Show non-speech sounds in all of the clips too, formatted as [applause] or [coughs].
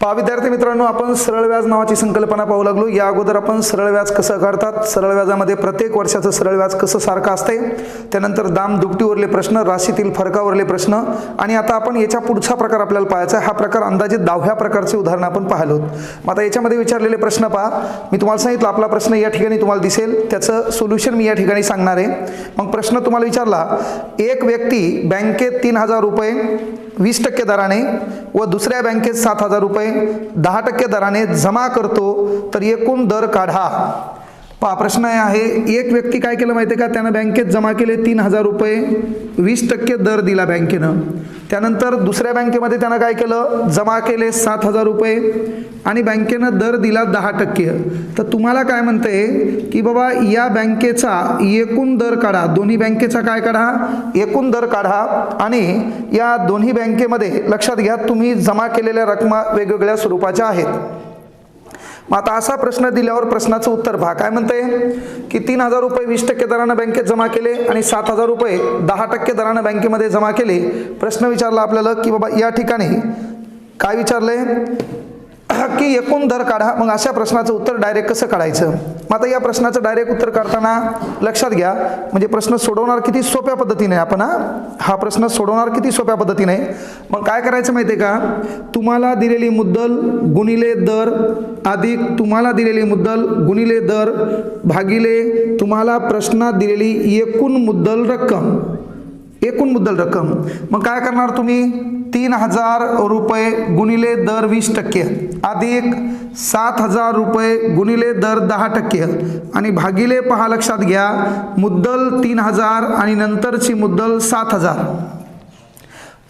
पहा विद्यार्थी मित्रांनो आपण सरळ व्याज नावाची संकल्पना पाहू लागलो. या अगोदर आपण सरळ व्याज कसं काढतात सरळ व्याजामध्ये प्रत्येक वर्षाचं सरळ व्याज कसं सारखं असते त्यानंतर दाम दुपटीवरले प्रश्न राशीतील फरकावरले प्रश्न आणि आता आपण याच्या पुढचा प्रकार आपल्याला पाहायचा हा प्रकार अंदाजे दहाव्या प्रकारचे उदाहरण आपण पाहिलो मग आता याच्यामध्ये विचारलेले प्रश्न पहा. मी तुम्हाला सांगितलं आपला प्रश्न या ठिकाणी तुम्हाला दिसेल. त्याचं सोल्युशन मी या ठिकाणी सांगणार आहे. मग प्रश्न तुम्हाला विचारला. एक व्यक्ती बँकेत तीन हजार रुपये वीस टक्के दराने व दुसऱ्या बँकेत सात हजार रुपये दहा टक्के दराने जमा करतो तर एकूण दर काढा. पहा प्रश्न आहे एक व्यक्ती काय केलं माहिती आहे का? त्यानं बँकेत जमा केले तीन हजार रुपये वीस टक्के दर दिला बँकेनं. त्यानंतर दुसऱ्या बँकेमध्ये त्यानं काय केलं? जमा केले सात हजार रुपये आणि बँकेनं दर दिला दहा टक्के. तर तुम्हाला काय म्हणते की बाबा या बँकेचा एकूण दर काढा. दोन्ही बँकेचा काय काढा? एकूण दर काढा आणि या दोन्ही बँकेमध्ये लक्षात घ्या तुम्ही जमा केलेल्या रकमा वेगवेगळ्या स्वरूपाच्या आहेत. मग आता असा प्रश्न दिल्यावर प्रश्नाचं उत्तर पहा काय म्हणते की तीन हजार रुपये वीस टक्के दरानं बँकेत जमा केले आणि सात हजार रुपये दहा टक्के दरानं बँकेमध्ये जमा केले. प्रश्न विचारला आपल्याला की बाबा या ठिकाणी काय विचारलंय की एकूण दर काढा. मग अशा प्रश्नाचं उत्तर डायरेक्ट कसं काढायचं? मग आता या प्रश्नाचं डायरेक्ट उत्तर काढताना लक्षात घ्या. म्हणजे प्रश्न सोडवणार किती सोप्या पद्धतीने आपण हा? हा प्रश्न सोडवणार किती सोप्या पद्धतीने? मग काय करायचं माहिती आहे का? तुम्हाला दिलेली मुद्दल गुणिले दर अधिक तुम्हाला दिलेली मुद्दल गुणिले दर भागिले तुम्हाला प्रश्नात दिलेली एकूण मुद्दल रक्कम. एकूण मुद्दल रक्कम. मग काय करणार तुम्ही? तीन हजार रुपये गुणिले दर वीस टक्के अधिक सात हजार रुपये गुणिले दर दहा टक्के. आणि भागिले पहा लक्षात घ्या मुद्दल तीन हजार आणि नंतरची मुद्दल सात हजार.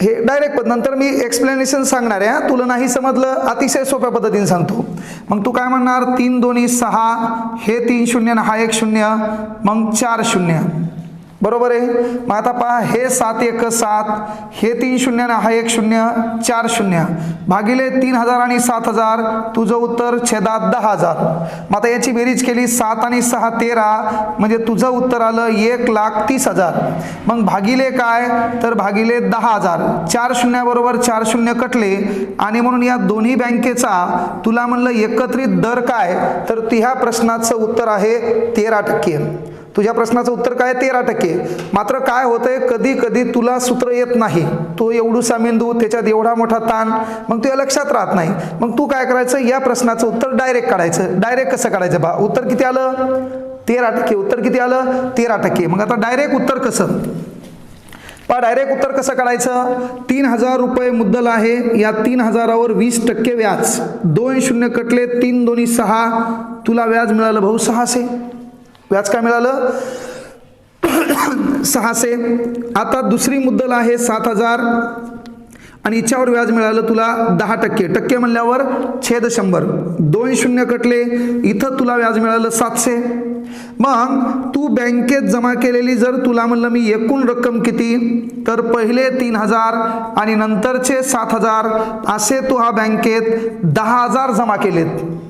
हे डायरेक्ट नंतर मी एक्सप्लेनेशन सांगणार आहे तुला नाही समजलं अतिशय सोप्या पद्धतीने सांगतो. मग तू काय म्हणणार? तीन दोन्ही सहा हे तीन शून्य हा एक शून्य मग चार शून्य. बरोबर आहे? मग आता पहा हे सात एक सात हे तीन शून्य आणि हा एक शून्य चार शून्य. भागिले तीन हजार आणि सात हजार तुझं उत्तर छेदात दहा हजार. मग आता याची बेरीज केली सात आणि सहा तेरा म्हणजे तुझं उत्तर आलं एक लाख तीस हजार. मग भागिले काय? तर भागिले दहा हजार. चार शून्याबरोबर चार शून्य कटले आणि म्हणून या दोन्ही बँकेचा तुला म्हणलं एकत्रित दर काय? तर ह्या प्रश्नाचं उत्तर आहे तेरा टक्के. तुझ्या प्रश्नाचं उत्तर काय? तेरा टक्के. मात्र काय होतंय? कधी कधी तुला सूत्र येत नाही. तो एवढूसा मेंदू त्याच्यात एवढा मोठा ताण. मग तुझ्या लक्षात राहत नाही. मग तू काय करायचं? या प्रश्नाचं उत्तर डायरेक्ट काढायचं. डायरेक्ट कसं काढायचं बा? उत्तर किती आलं? तेरा टक्के. उत्तर किती आलं? तेरा टक्के. मग आता डायरेक्ट उत्तर कसं? पहा डायरेक्ट उत्तर कसं काढायचं? तीन हजार रुपये मुद्दल आहे. या तीन हजारावर वीस टक्के व्याज. दोन शून्य कटले तीन दोन्ही सहा. तुला व्याज मिळालं भाऊ सहाशे. व्याज काय मिळालं? [coughs] सहाशे. आता दुसरी मुद्दल आहे सात हजार. आणि याच्यावर व्याज मिळालं तुला दहा टक्के. टक्के म्हणल्यावर छेद शंभर. दोन शून्य कटले. इथं तुला व्याज मिळालं सातशे. मग तू बँकेत जमा केलेली जर तुला म्हणलं मी एकूण रक्कम किती? तर पहिले तीन हजार आणि नंतरचे सात हजार. असे तू हा बँकेत दहा हजार जमा केलेत.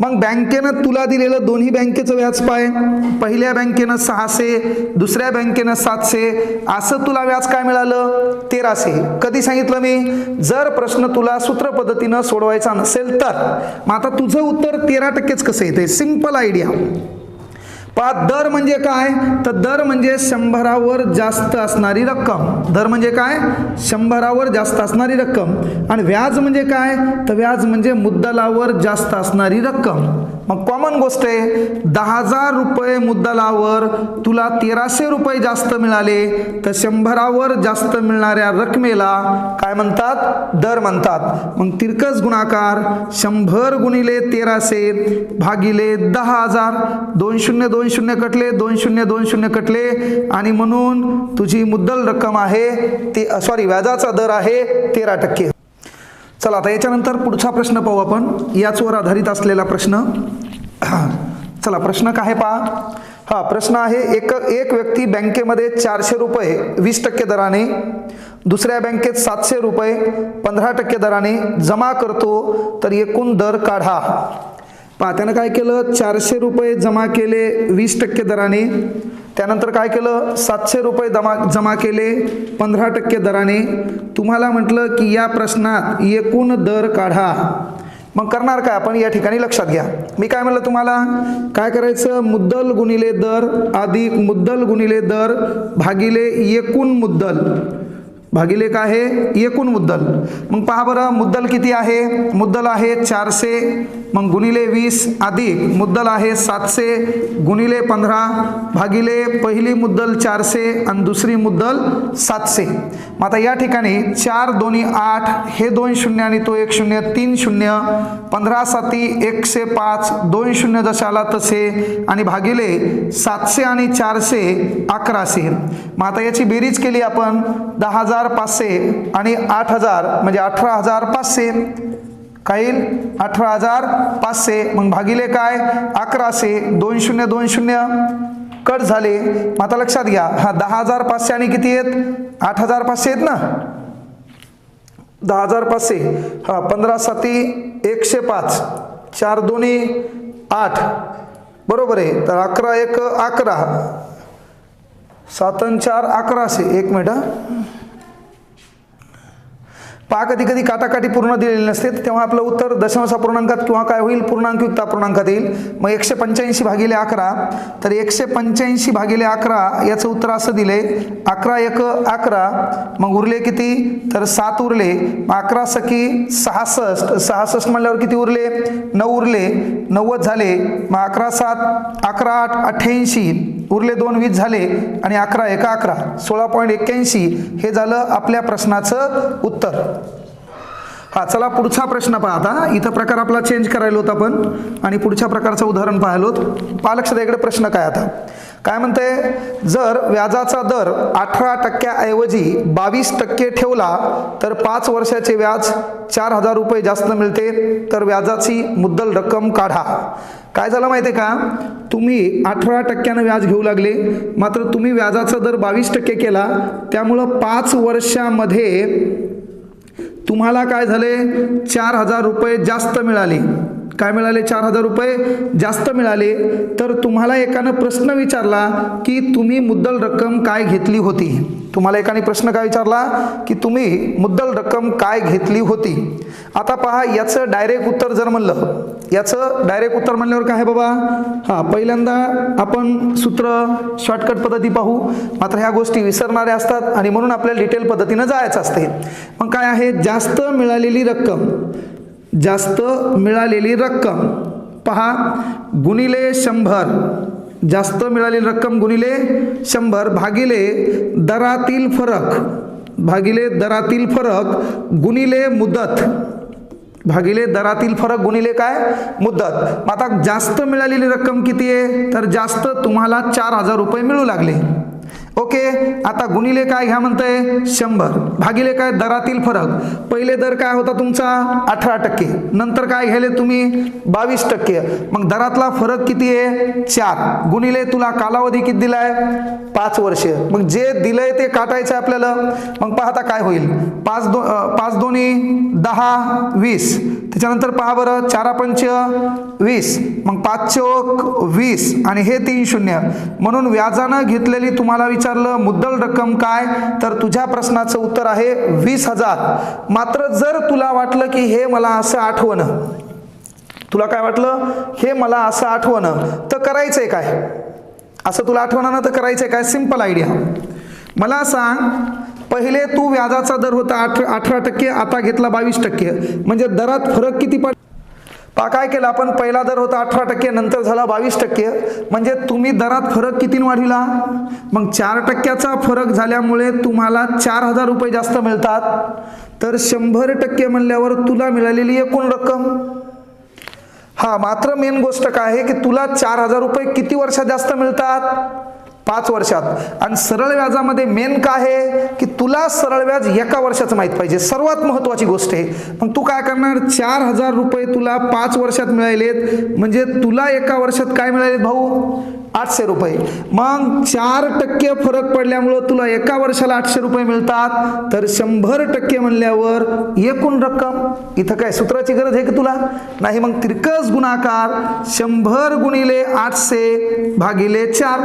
मग बँकेनं तुला दिलेलं दोन्ही बँकेचं व्याज पाय. पहिल्या बँकेनं सहाशे दुसऱ्या बँकेनं सातशे. असं तुला व्याज काय मिळालं? तेराशे. कधी सांगितलं मी? जर प्रश्न तुला सूत्र पद्धतीनं सोडवायचा नसेल तर. मग आता तुझं उत्तर तेरा टक्केच कसं येते सिंपल आयडिया पा दर म्हणजे काय? तर दर म्हणजे शंभरावर जास्त असणारी रक्कम. दर म्हणजे काय? शंभरावर जास्त असणारी रक्कम. आणि व्याज म्हणजे काय? तर व्याज म्हणजे मुद्दलावर जास्त असणारी रक्कम. मग कॉमन गोष्ट आहे दहा हजार रुपये मुद्दलावर तुला तेराशे रुपये जास्त मिळाले तर शंभरावर जास्त मिळणाऱ्या रकमेला काय म्हणतात? दर म्हणतात. मग तिरकस गुणाकार शंभर गुणिले तेराशे भागिले दहा हजार दोन शून्य दोन शून्य कटले दोन शून्य दोन शून्य कटले आणि म्हणून तुझी मुद्दल रक्कम आहे ते सॉरी व्याजाचा दर आहे तेरा टक्के. चला आता याच्यानंतर पुढचा प्रश्न पाहू आपण. याचवर आधारित असलेला प्रश्न. [clears throat] चला प्रश्न काय पहा? हा प्रश्न आहे एक एक व्यक्ती बँकेमध्ये चारशे रुपये वीस टक्के दराने दुसऱ्या बँकेत सातशे रुपये पंधरा टक्के दराने जमा करतो तर एकूण दर काढा. पहा त्यानं काय केलं? चारशे रुपये जमा केले वीस टक्के दराने. त्यानंतर काय केलं? सातशे रुपये जमा जमा केले पंधरा टक्के दराने. तुम्हाला म्हटलं की या प्रश्नात एकूण दर काढा. मग करणार काय? आपण या ठिकाणी लक्षात घ्या. मी काय म्हणलं तुम्हाला? काय करायचं? मुद्दल गुणिले दर अधिक मुद्दल गुणिले दर भागिले एकूण मुद्दल. भागिले काय आहे एकूण मुद्दल. मग पहा बरं मुद्दल किती आहे? मुद्दल आहे चारशे मग गुणिले वीस अधिक मुद्दल आहे सातशे गुणिले पंधरा भागिले पहिली मुद्दल चारशे आणि दुसरी मुद्दल सातशे. मग आता या ठिकाणी चार दोन्ही आठ हे दोन शून्य आणि तो एक शून्य तीन शून्य पंधरा साती एकशे पाच दोन शून्य जसे आला तसे आणि भागिले सातशे आणि चारशे अकराशे. मग आता याची बेरीज केली आपण दहा हजार पाचशे आणि आठ हजार म्हणजे अठरा हजार पाचशे. काय अठरा हजार पाचशे. मग भागिले काय? अकराशे. दोन शून्य दोन शून्य कट झाले. मग आता लक्षात घ्या. हा दहा हजार पाचशे आणि किती आहेत? आठ हजार पाचशे आहेत ना? दहा हजार पाचशे. हा पंधरा साती एकशे पाच. चार दोन्ही आठ. बरोबर आहे. तर अकरा एक अकरा. सातन चार अकराशे. एक मिनिट पहा कधी कधी काटाकाठी पूर्ण दिलेली नसते तेव्हा आपलं उत्तर दशांश अपूर्णांकात किंवा काय होईल? पूर्णांक युक्त अपूर्णांकात येईल. मग एकशे पंच्याऐंशी भागिले अकरा. तर एकशे पंच्याऐंशी भागिले अकरा याचं उत्तर असं दिले अकरा एक अकरा. मग उरले किती? तर सात उरले. मग अकरा सखी सहासष्ट. सहासष्ट म्हणल्यावर किती उरले? नऊ उरले. नव्वद झाले. मग अकरा सात अकरा आठ अठ्ठ्याऐंशी. उरले दोन वीस झाले आणि अकरा एका अकरा सोळा पॉईंट एक्क्याऐंशी हे झालं आपल्या प्रश्नाचं उत्तर. हा चला पुढचा प्रश्न पाहता आता. इथं प्रकार आपला चेंज करायला होता आपण आणि पुढच्या प्रकारचं उदाहरण पाहिलो पहा लक्षात इकडे प्रश्न काय आता. काय म्हणते जर व्याजाचा दर अठरा टक्क्याऐवजी बावीस टक्के ठेवला तर पाच वर्षाचे व्याज चार हजार रुपये जास्त मिळते. तर व्याजाची मुद्दल रक्कम काढा. काय झालं माहिती आहे का? तुम्ही अठरा टक्क्यानं व्याज घेऊ लागले. मात्र तुम्ही व्याजाचा दर बावीस टक्के केला. त्यामुळं पाच वर्षामध्ये तुम्हाला काय झाले? चार हजार रुपये जास्त मिळाले. काय मिळाले? चार हजार रुपये जास्त मिळाले. तर तुम्हाला एकानं प्रश्न विचारला की तुम्ही मुद्दल रक्कम काय घेतली होती? तुम्हाला एकाने प्रश्न काय विचारला? की तुम्ही मुद्दल रक्कम काय घेतली होती? आता पहा याचं डायरेक्ट उत्तर जर म्हणलं याचं डायरेक्ट उत्तर म्हणल्यावर काय आहे बाबा? हां पहिल्यांदा आपण सूत्र शॉर्टकट पद्धती पाहू. मात्र ह्या गोष्टी विसरणाऱ्या असतात आणि म्हणून आपल्याला डिटेल पद्धतीनं जायचं असते. मग काय आहे? जास्त मिळालेली रक्कम. जास्त मिळालेली रक्कम. पहा गुणिले शंभर. जास्त मिळालेली रक्कम गुणिले शंभर भागिले दरातील फरक. भागिले दरातील फरक गुणिले मुदत. भागिले दरातील फरक गुणिले काय? मुदत. आता जास्त मिळालेली रक्कम किती आहे? तर जास्त तुम्हाला चार हजार रुपये मिळू लागले. ओके आता गुणिले काय घ्या म्हणतंय? शंभर. भागिले काय? दरातील फरक. पहिले दर काय होता तुमचा? अठरा टक्के. नंतर काय घ्याले तुम्ही? बावीस टक्के. मग दरातला फरक किती आहे? चार. गुणिले तुला कालावधी किती दिलाय? पाच वर्ष. मग जे दिलंय ते काटायचं आहे आपल्याला. मग पाहता काय होईल. पाच दो पाच दोन्ही दहा वीस. त्याच्यानंतर पहा बरं. चारा पंच वीस. मग पाच चौक वीस. आणि हे तीन शून्य. म्हणून व्याजानं घेतलेली तुम्हाला विचारलं मुद्दल रक्कम काय? तर तुझ्या प्रश्नाचं उत्तर आहे वीस हजार. मात्र जर तुला वाटलं की हे मला असं आठवणं तुला काय वाटलं? हे मला असं आठवणं तर करायचंय काय? असं तुला आठवणं ना तर करायचंय काय? सिंपल आयडिया मला सांग पहिले तू व्याजाचा दर होता आठ अठरा टक्के आता घेतला बावीस टक्के. म्हणजे दरात फरक किती पड पा काय केलं? आपण पहिला दर होता अठरा टक्के नंतर झाला बावीस टक्के. म्हणजे तुम्ही दरात फरक किती वाढविला? मग चार टक्क्याचा फरक झाल्यामुळे तुम्हाला चार हजार रुपये जास्त मिळतात. तर शंभर टक्के म्हणल्यावर तुला मिळालेली एकूण रक्कम. हा मात्र मेन गोष्ट काय आहे की तुला चार हजार रुपये किती वर्षात जास्त मिळतात? पाच वर्षात. आणि सरळ व्याजामध्ये मेन काय आहे? की तुला सरळ व्याज एका वर्षाचं माहीत पाहिजे. सर्वात महत्त्वाची गोष्ट आहे. मग तू काय करणार? चार हजार रुपये तुला पाच वर्षात मिळालेत. म्हणजे तुला एका वर्षात काय मिळाले भाऊ? आठशे रुपये. मग चार टक्के फरक पडल्यामुळं तुला एका वर्षाला आठशे रुपये मिळतात. तर शंभर टक्के म्हणल्यावर एकूण रक्कम इथं काय सूत्राची गरज आहे की तुला? नाही मग तिरकस गुणाकार शंभर गुणिले आठशे भागिले चार.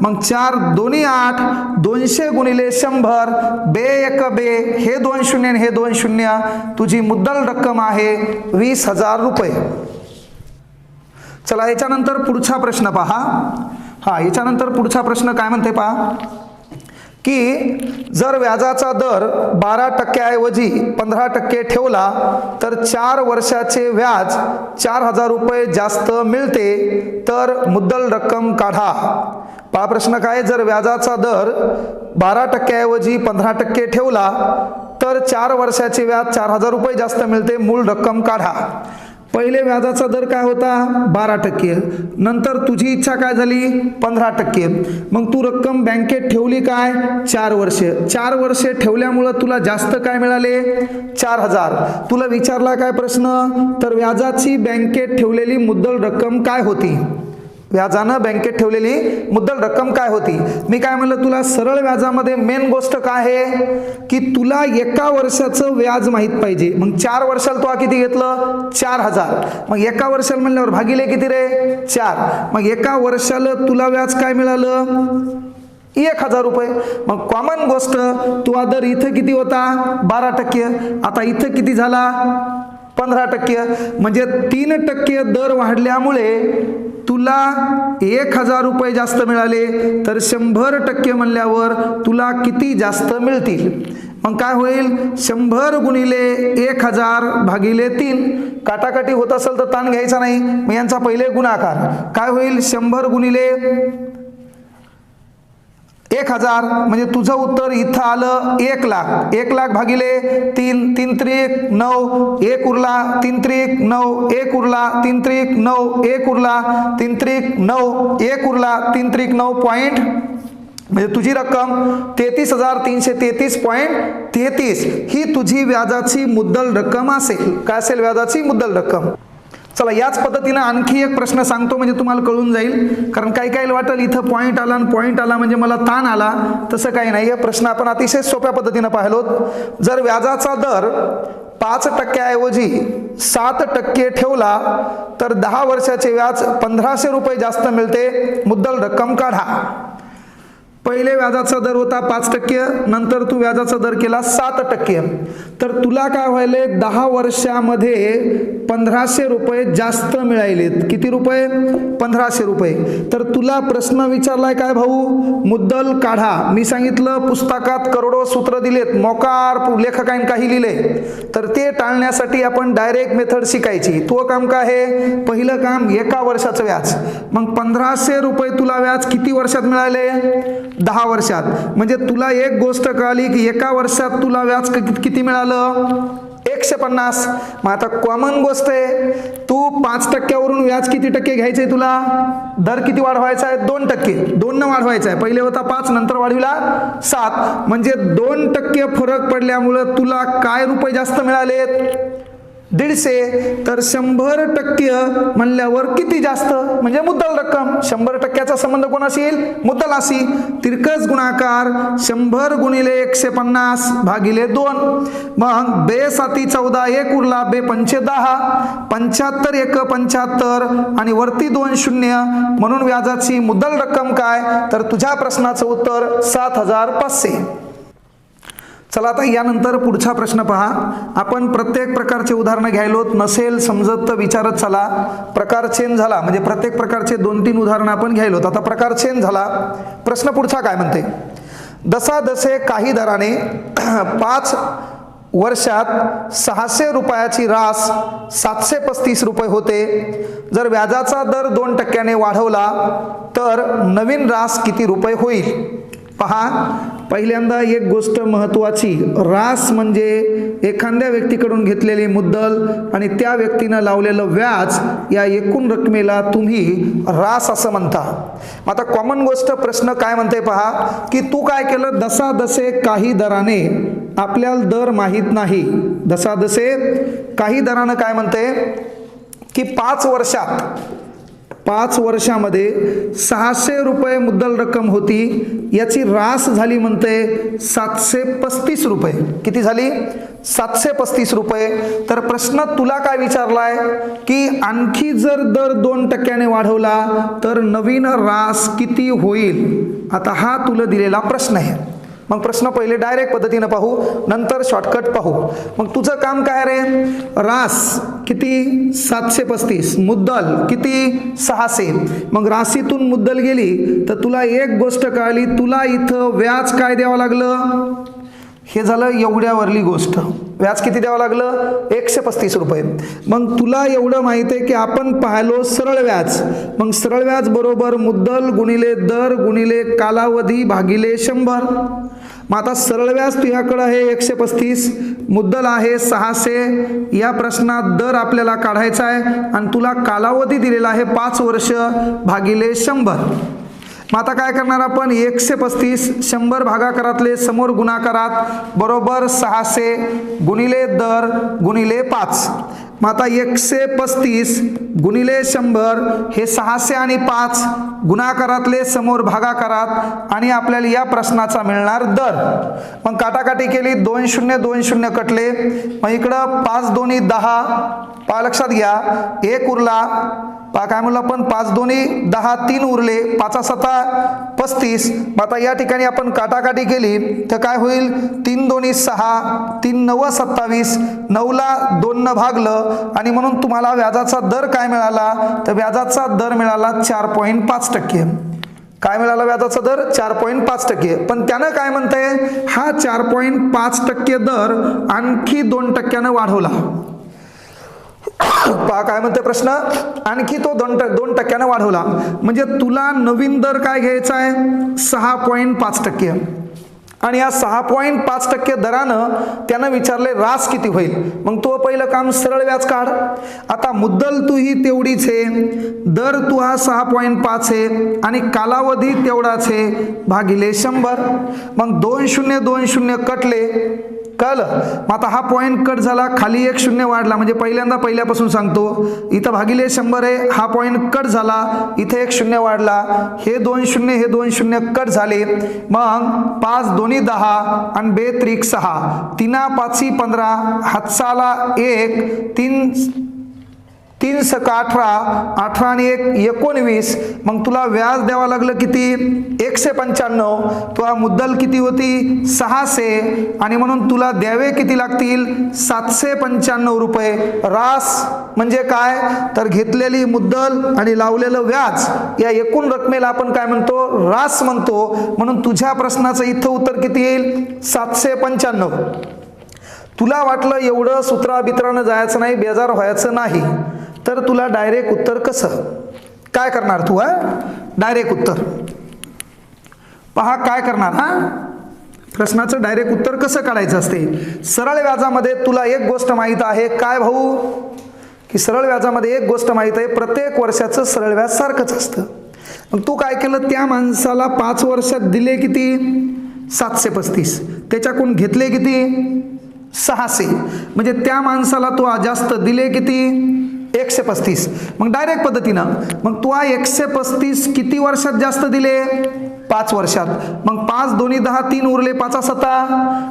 मग चार दोन्ही आठ दोनशे गुणिले शंभर बे एक बे हे दोन शून्य हे दोन शून्य. तुझी मुद्दल रक्कम आहे वीस हजार रुपये. चला याच्यानंतर पुढचा प्रश्न पहा. हा याच्यानंतर पुढचा प्रश्न काय म्हणते पहा? की जर व्याजाचा दर बारा टक्क्याऐवजी पंधरा टक्के ठेवला तर चार वर्षाचे व्याज चार हजार रुपये जास्त मिळते. तर मुद्दल रक्कम काढा. पहा प्रश्न काय? जर व्याजाचा दर बारा टक्क्याऐवजी पंधरा टक्के ठेवला तर चार वर्षाचे व्याज चार हजार रुपये जास्त मिळते. मूळ रक्कम काढा. पहिले व्याजाचा दर काय होता? बारा टक्के. नंतर तुझी इच्छा काय झाली? पंधरा टक्के. मग तू रक्कम बँकेत ठेवली काय? चार वर्षे. चार वर्षे ठेवल्यामुळं तुला जास्त काय मिळाले? चार हजार. तुला विचारला काय प्रश्न? तर व्याजाची बँकेत ठेवलेली मुद्दल रक्कम काय होती? व्याजानं बँकेत ठेवलेली मुद्दल रक्कम काय होती? मी काय म्हणलं तुला सरळ व्याजामध्ये मेन गोष्ट काय आहे? की तुला एका वर्षाचं व्याज माहीत पाहिजे. मग चार वर्षाला तो किती घेतलं? चार हजार. मग एका वर्षाला म्हणल्यावर भागिले किती रे? चार. मग एका वर्षाला तुला व्याज काय मिळालं? एक हजार रुपये. मग कॉमन गोष्ट तू दर इथं किती होता? बारा टक्के. आता इथं किती झाला? पंधरा टक्के. म्हणजे तीन टक्के दर वाढल्यामुळे तुला एक हजार रुपये जास्त मिळाले तर शंभर टक्के म्हणल्यावर तुला किती जास्त मिळतील? मग काय होईल? शंभर गुणिले एक हजार भागिले तीन. काटाकाटी होत असेल तर ताण घ्यायचा नाही. मग यांचा पहिले गुणाकार. काय होईल? शंभर गुणिले एक हजार म्हणजे तुझं उत्तर इथं आलं एक लाख. एक लाख भागिले तीन तीन त्रिक नऊ एक उरला तीन त्रिक नऊ एक उरला तीन त्रिक नऊ एक उरला तीन त्रिक नऊ एक उरला तीन त्रिक नऊ पॉईंट म्हणजे तुझी रक्कम तेहतीस हजार तीनशे तेहतीस पॉईंट तेहतीस. ही तुझी व्याजाची मुद्दल रक्कम असेल. काय असेल? व्याजाची मुद्दल रक्कम. चला याच पद्धतीनं आणखी एक प्रश्न सांगतो म्हणजे तुम्हाला कळून जाईल. कारण काही काही वाटेल इथं पॉईंट आला आणि पॉईंट आला म्हणजे मला ताण आला. तसं काही नाही. हे प्रश्न आपण अतिशय सोप्या पद्धतीनं पाहिलो जर व्याजाचा दर पाच टक्क्याऐवजी सात टक्के ठेवला तर दहा वर्षाचे व्याज पंधराशे रुपये जास्त मिळते. मुद्दल रक्कम काढा. पहिले व्याजाचा दर होता पाच टक्के नंतर तू व्याजाचा दर केला सात टक्के. तर तुला काय व्हायले दहा वर्षामध्ये पंधराशे रुपये जास्त मिळालेत किती रुपये? पंधराशे रुपये. तर तुला प्रश्न विचारलाय काय भाऊ? मुद्दल काढा. मी सांगितलं पुस्तकात करोडो सूत्र दिलेत. मोकार लेखकांनी काही लिहिले. तर ते टाळण्यासाठी आपण डायरेक्ट मेथड शिकायची. तो काम काय आहे? पहिलं काम एका वर्षाचं व्याज. मग पंधराशे रुपये तुला व्याज किती वर्षात मिळाले? दहा वर्षात. म्हणजे तुला एक गोष्ट कळाली की एका वर्षात तुला व्याज किती मिळालं? एकशे पन्नास. मग आता कॉमन गोष्ट आहे तू पाच टक्क्यावरून व्याज किती टक्के घ्यायचे तुला? दर किती वाढवायचा आहे? दोन टक्के. दोन न वाढवायचा आहे. पहिले होता पाच नंतर वाढविला सात. म्हणजे दोन टक्के फरक पडल्यामुळं तुला काय रुपये जास्त मिळालेत? दीडशे तर शंभर टक्के म्हणल्यावर किती जास्त? म्हणजे मुद्दल रक्कम. शंभर टक्क्याचा संबंध कोण असेल मुद्दलाशी. तिरकस गुणाकार शंभर गुणिले एकशे पन्नास भागिले दोन. मग बे साती चौदा एक उरला बे पंचे दहा. पंच्याहत्तर एक पंच्याहत्तर आणि वरती दोन शून्य. म्हणून व्याजाची मुद्दल रक्कम काय? तर तुझ्या प्रश्नाचं उत्तर सात हजार पाचशे. चला आता यानंतर पुढचा प्रश्न पहा. आपण प्रत्येक प्रकारचे उदाहरणं घ्यायलोत नसेल समजत तर विचारत चला. प्रकार चेंज झाला म्हणजे प्रत्येक प्रकारचे दोन तीन उदाहरणं आपण घ्यायलोत. आता प्रकार चेंज झाला. प्रश्न पुढचा काय म्हणते? दसा दसे काही दराने [clears throat] पाच वर्षात सहाशे रुपयाची रास सातशे पस्तीस रुपये होते. जर व्याजाचा दर दोन टक्क्याने वाढवला तर नवीन रास किती रुपये होईल? पहा. पहिल्यांदा एक गोष्ट महत्त्वाची रास म्हणजे एखाद्या व्यक्तीकडून घेतलेली मुद्दल आणि त्या व्यक्तीनं लावलेलं व्याज या एकूण रकमेला तुम्ही रास असं म्हणता. आता कॉमन गोष्ट प्रश्न काय म्हणते पहा की तू काय केलं? दसा दसे काही दराने आपल्याला दर माहीत नाही. दसा दसे काही दरानं काय म्हणते की पाच वर्षात पाच वर्षामध्ये सहाशे रुपये मुद्दल रक्कम होती. याची रास झाली म्हणते सातशे पस्तीस रुपये. किती झाली? सातशे पस्तीस रुपये. तर प्रश्न तुला काय विचारलाय? की आणखी जर दर दोन टक्क्याने वाढवला तर नवीन रास किती होईल? आता हा तुला दिलेला प्रश्न आहे. मग प्रश्न पहिले डायरेक्ट पद्धतीनं पाहू नंतर शॉर्टकट पाहू. मग तुझं काम काय रे? रास किती सातशे पस्तीस मुद्दल किती सहाशे? मग राशीतून मुद्दल गेली तर तुला एक गोष्ट कळली तुला इथं व्याज काय द्यावं लागलं? हे झालं एवढ्यावरली गोष्ट. व्याज किती द्यावं लागलं? एकशे पस्तीस रुपये. मग तुला एवढं माहिती आहे की आपण पाहिलो सरळ व्याज. मग सरळ व्याज बरोबर मुद्दल गुणिले दर गुणिले कालावधी भागिले शंभर. मग आता सरळ व्याज तुझ्याकडं आहे एकशे पस्तीस. मुद्दल आहे सहाशे. या प्रश्नात दर आपल्याला काढायचा आहे आणि तुला कालावधी दिलेला आहे पाच वर्ष भागिले शंभर. मग आता काय करणार आपण? एकशे पस्तीस शंभर भागाकारातले समोर गुणाकारात बरोबर सहाशे गुणिले दर गुणिले पाच. मग आता एकशे पस्तीस गुणिले शंभर हे सहाशे आणि पाच गुणाकारातले समोर भागाकारात आणि आपल्याला या प्रश्नाचा मिळणार दर. मग काटाकाटी केली दोन शून्य दोन शून्य कटले. मग इकडं पाच दोन्ही दहा. पा लक्षात घ्या. एक उरला पा काय म्हणलं आपण पाच दोन्ही दहा तीन उरले पाचा सता पस्तीस. मग आता या ठिकाणी आपण काटाकाटी केली तर काय होईल? तीन दोन्ही सहा तीन नव सत्तावीस नऊला दोननं भागलं. आणि म्हणून तुम्हाला व्याजाचा दर काय मिळाला? तर व्याजाचा दर मिळाला चार पॉईंट पाच टक्के. काय मिळाला व्याजाचा दर? चार पॉईंट पाच टक्के. पण त्यानं काय म्हणतंय? हा चार पॉईंट पाच टक्के दर आणखी दोन टक्क्यानं वाढवला. पहा काय म्हणते प्रश्न? आणखी तो दोन ट- दोन टक्क्यानं वाढवला. म्हणजे तुला नवीन दर काय घ्यायचा आहे? सहा पॉईंट पाच टक्के. आणि या सहा पॉईंट पाच टक्के दरानं त्यानं विचारले रास किती होईल? मग तो पहिलं काम सरळ व्याज काढ. आता मुद्दल तू ही तेवढीच आहे. दर तू हा सहा पॉईंट पाच आहे. आणि कालावधी तेवढाच आहे. भागिले शंभर. मग दोन शून्य दोन शून्य कटले. कळलं? मग आता हा पॉईंट कट झाला खाली एक शून्य वाढला म्हणजे पहिल्यांदा पहिल्यापासून सांगतो इथं भागिले शंभर आहे हा पॉईंट कट झाला इथे एक शून्य वाढला हे दोन शून्य हे दोन शून्य कट झाले मग पाच दोन्ही दहा आणि बे त्रिक सहा तिना पाचही पंधरा हातसाला एक तीन तीन सका अठरा? अठरा आणि एक एकोणवीस. मग तुला व्याज द्यावं लागलं किती? एकशे पंच्याण्णव. तुला मुद्दल किती होती? सहाशे. आणि म्हणून तुला द्यावे किती लागतील? सातशे पंच्याण्णव रुपये. रास म्हणजे काय? तर घेतलेली मुद्दल आणि लावलेलं व्याज. या एकूण रकमेला आपण काय म्हणतो? रास म्हणतो. म्हणून तुझ्या प्रश्नाचं इथं उत्तर किती येईल? सातशे पंच्याण्णव. तुला वाटलं एवढं सूत्राबित्रानं जायचं नाही बेजार व्हायचं नाही. तर तुला डायरेक्ट उत्तर कसं? काय करणार तू हा? डायरेक्ट उत्तर. पहा काय करणार हा? प्रश्नाचं डायरेक्ट उत्तर कसं काढायचं असते? सरळ व्याजामध्ये तुला एक गोष्ट माहीत आहे काय भाऊ? की सरळ व्याजामध्ये एक गोष्ट माहीत आहे प्रत्येक वर्षाचं सरळ व्याज सारखंच असतं. मग तू काय केलं त्या माणसाला पाच वर्षात दिले किती? सातशे पस्तीस. त्याच्याकडून घेतले किती? सहाशे. म्हणजे त्या माणसाला तू जास्त दिले किती? एकशे पस्तीस. मग डायरेक्ट पद्धतीनं. मग तू हा एकशे पस्तीस किती वर्षात जास्त दिले? पाच वर्षात. मग पाच दोन्ही दहा तीन उरले पाचा सत्ता.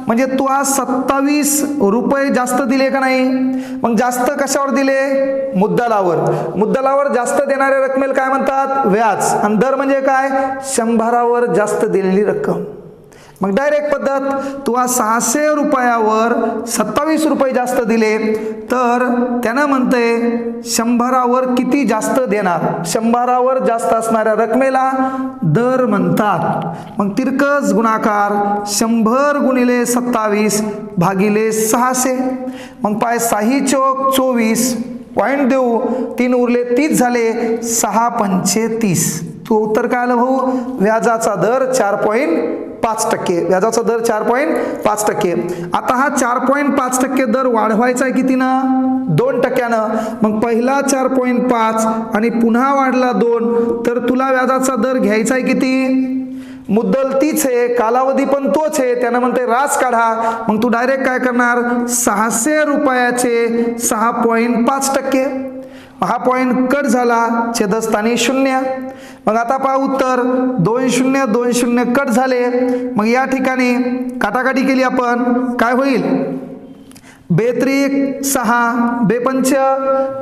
म्हणजे तू आज सत्तावीस रुपये जास्त दिले का नाही? मग जास्त कशावर दिले? मुद्दलावर. मुद्दलावर जास्त देणाऱ्या रकमेला काय म्हणतात? व्याज. आणि दर म्हणजे काय? शंभरावर जास्त दिलेली रक्कम. मग डायरेक्ट पद्धत तू आज सहाशे रुपयावर सत्तावीस रुपये जास्त दिले तर त्यानं म्हणते शंभरावर किती जास्त देणार? शंभरावर जास्त असणाऱ्या रकमेला दर म्हणतात. मग तिरकस गुणाकार शंभर गुणिले सत्तावीस भागिले सहाशे. मग पाय साही चोक चोवीस पॉईंट देऊ. तीन उरले तीस झाले सहा पंचे तीस. तू उत्तर काय आलं भाऊ? व्याजाचा दर चार पॉईंट पाच टक्के. व्याजाचा दर चार पॉईंट पाच टक्के. आता हा चार पॉईंट पाच टक्के दर वाढवायचा आहे कितीनं? दोन टक्क्यानं. मग पहिला चार पॉईंट पाच आणि पुन्हा वाढला दोन तर तुला व्याजाचा दर घ्यायचा आहे किती? मुद्दल तीच आहे कालावधी पण तोच आहे. त्यानं म्हणते रास काढा. मग तू डायरेक्ट काय करणार? सहाशे रुपयाचे सहा पॉईंट पाच टक्के. हा पॉईंट कट झाला छेदस्थानी शून्य. मग आता पहा उत्तर. दोन शून्य दोन शून्य कट झाले. मग या ठिकाणी काटाकाटी केली आपण. काय होईल? बेत्रिक सहा बेपंच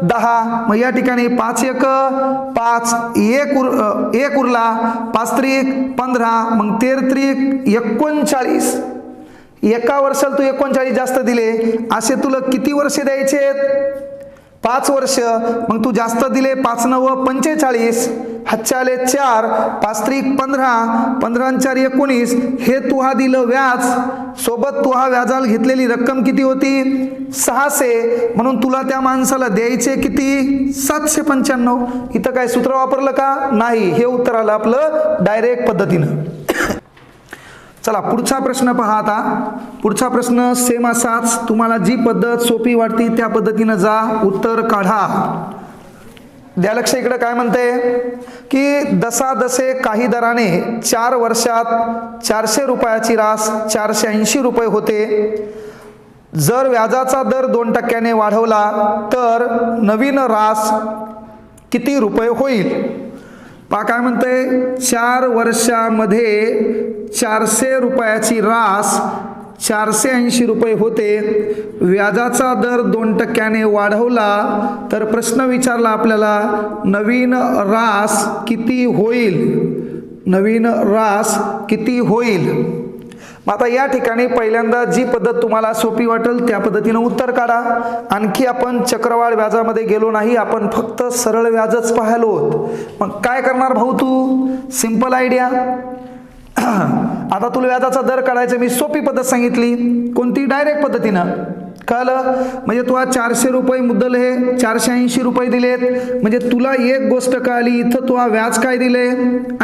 दहा. मग या ठिकाणी पाच एक पाच एक उर एक उरला. पाच त्रिक पंधरा मग तेर त्रिक एकोणचाळीस. एका वर्षाला तू एकोणचाळीस जास्त दिले. असे तुला किती वर्षे द्यायचे आहेत? पाच वर्ष. मग तू जास्त दिले पाच नव पंचेचाळीस. हच्चाले चार पाच त्रिक पंधरा पंधरा चार एकोणीस. हे तू हा दिलं व्याज. सोबत तू हा व्याजाला घेतलेली रक्कम किती होती? सहाशे. म्हणून तुला त्या माणसाला द्यायचे किती? सातशे पंच्याण्णव. इथं काय सूत्र वापरलं का? नाही. हे उत्तर आलं आपलं डायरेक्ट पद्धतीनं. चला पुढचा प्रश्न पहा आता. पुढचा प्रश्न सेम असाच. तुम्हाला जी पद्धत सोपी वाटती त्या पद्धतीनं जा. उत्तर काढा. द्या लक्ष इकडं काय म्हणते की दसा दसे काही दराने चार वर्षात चारशे रुपयाची रास चारशे ऐंशी रुपये होते. जर व्याजाचा दर दोन टक्क्याने वाढवला तर नवीन रास किती रुपये होईल? पा काय म्हणते चार वर्षामध्ये चारशे रुपयाची रास चारशे ऐंशी रुपये होते. व्याजाचा दर दोन टक्क्याने वाढवला तर प्रश्न विचारला आपल्याला नवीन रास किती होईल? नवीन रास किती होईल? मग आता या ठिकाणी पहिल्यांदा जी पद्धत तुम्हाला सोपी वाटेल त्या पद्धतीनं उत्तर काढा. आणखी आपण चक्रवाढ व्याजामध्ये गेलो नाही आपण फक्त सरळ व्याजच पाहिलो आहोत मग काय करणार भाऊ तू? सिंपल आयडिया [clears throat] आता तुला व्याजाचा दर काढायचा मी सोपी पद्धत सांगितली. कोणती? डायरेक्ट पद्धतीनं. कळलं म्हणजे तू आज चारशे रुपये मुद्दल हे चारशे ऐंशी रुपये दिलेत. म्हणजे तुला एक गोष्ट कळाली इथं तू हा व्याज काय दिले?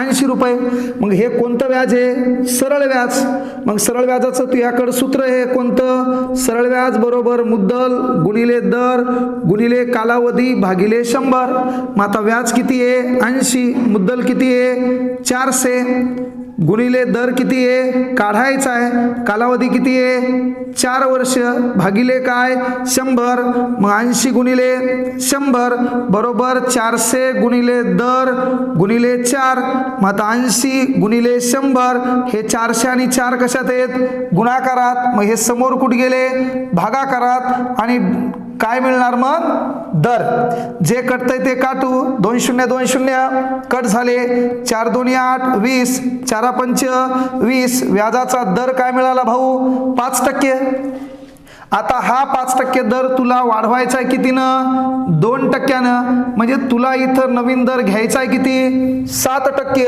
ऐंशी रुपये. मग हे कोणतं व्याज आहे? सरळ व्याज. मग सरळ व्याजाचं तू याकडं सूत्र हे कोणतं? सरळ व्याज बरोबर मुद्दल गुणिले दर गुणिले कालावधी भागिले शंभर. मग आता व्याज किती आहे? ऐंशी. मुद्दल किती आहे? चारशे. गुणिले दर किती आहे? काढायचा आहे. कालावधी किती आहे? चार वर्ष. भागिले काय? शंभर. मग ऐंशी गुणिले शंभर बरोबर चारशे गुणिले दर गुणिले चार. मग आता ऐंशी गुणिले शंभर. हे चारशे आणि चार कशात आहेत? गुणाकारात. मग हे समोर कुठे गेले? भागाकारात. आणि काय मिळणार मग? दर. जे कटतंय ते काटू. दोन शून्य दोन शून्य. कट झाले. चार दोन्ही आठ वीस. चारा पंच वीस. व्याजाचा दर काय मिळाला भाऊ? पाच टक्के. आता हा पाच टक्के दर तुला वाढवायचा आहे कितीनं? दोन टक्क्यानं. म्हणजे तुला इथं नवीन दर घ्यायचा आहे किती? सात टक्के.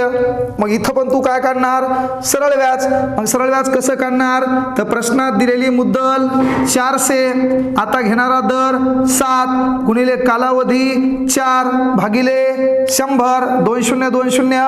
मग इथं पण तू काय काढणार? सरळ व्याज. मग सरळ व्याज कसं काढणार? तर प्रश्नात दिलेली मुद्दल चारशे. आता घेणारा दर सात गुणिले कालावधी चार भागिले शंभर. दोन शून्य दोन शून्य.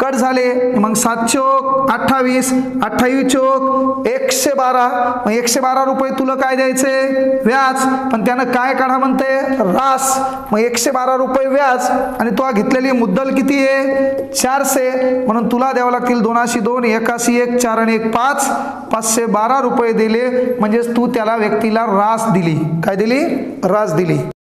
कट झाले. मग सात चोक अठ्ठावीस अठ्ठावीस चोक एकशे बारा. मग एकशे बारा रुपये तुला काय काय द्यायचे? व्याज. पण त्यानं काय काढा म्हणते? रास. मग एकशे बारा रुपये व्याज आणि तो घेतलेली मुद्दल किती आहे? चारशे. म्हणून तुला द्यावं लागतील दोनाशी दोन एकाशी एक चार आणि एक पाच. पाचशे बारा रुपये दिले. म्हणजेच तू त्याला व्यक्तीला रास दिली. काय दिली? रास दिली.